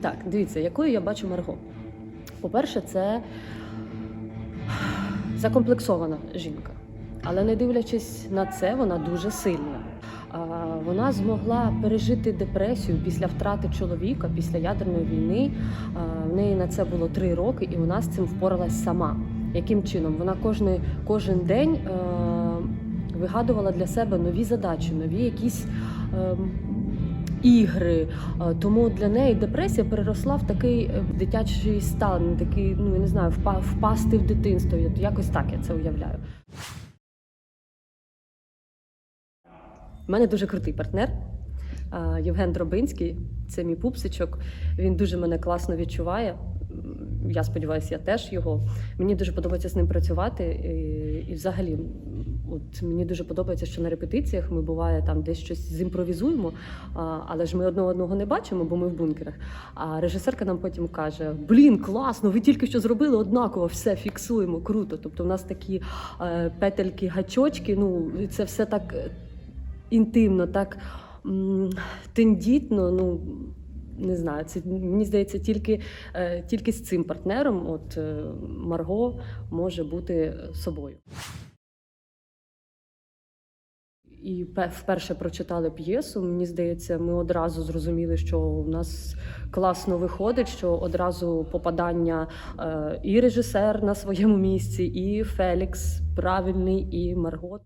Так, дивіться, якою я бачу Марго. По-перше, це закомплексована жінка. Але не дивлячись на це, вона дуже сильна. Вона змогла пережити депресію після втрати чоловіка, після ядерної війни. В неї на це було три роки, і вона з цим впоралась сама. Яким чином? Вона кожен, кожен день е, вигадувала для себе нові задачі, нові якісь. Ігри. Е, Тому для неї депресія переросла в такий е, дитячий стан, такий, ну я не знаю, впа- впасти в дитинство. Якось так я це уявляю. У мене дуже крутий партнер. е, Євген Дробинський, це мій пупсичок. Він дуже мене класно відчуває. Я сподіваюся, я теж його. Мені дуже подобається з ним працювати. І, і взагалі, от мені дуже подобається, що на репетиціях ми буває там десь щось зімпровізуємо, але ж ми одного одного не бачимо, бо ми в бункерах. А режисерка нам потім каже: Блін, класно, ви тільки що зробили однаково, все фіксуємо, круто. Тобто, у нас такі е, петельки, гачочки. Ну це все так е, інтимно, так тендітно. Ну не знаю, це мені здається, тільки, е, тільки з цим партнером, от Марго може бути собою. І вперше прочитали п'єсу. Мені здається, ми одразу зрозуміли, що у нас класно виходить, що одразу попадання е, і режисер на своєму місці, і Фелікс правильний, і Марго.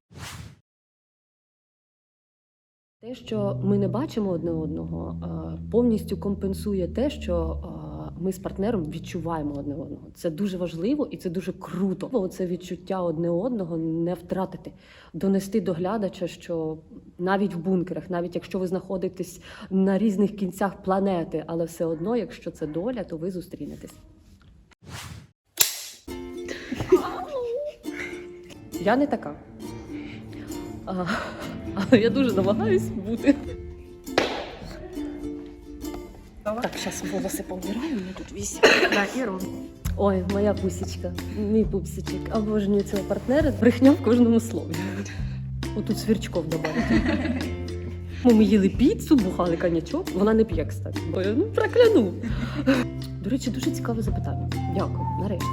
Те, що ми не бачимо одне одного, е, повністю компенсує те, що е, ми з партнером відчуваємо одне одного. Це дуже важливо і це дуже круто. Це відчуття одне одного не втратити, донести до глядача, що навіть в бункерах, навіть якщо ви знаходитесь на різних кінцях планети, але все одно, якщо це доля, то ви зустрінетесь. Я не така. Але я дуже намагаюсь бути. Так, зараз волоси повбираю, мене тут вісім. Так, і ровно. Ой, моя пусічка, мій пупсичок. Обожнюю цього партнера. Брехня в кожному слові. Отут свірчков добавити. Ми їли піцу, бухали конячок. Вона не п'є, кстати. Ой, ну прокляну. До речі, дуже цікаве запитання. Дякую, нарешті.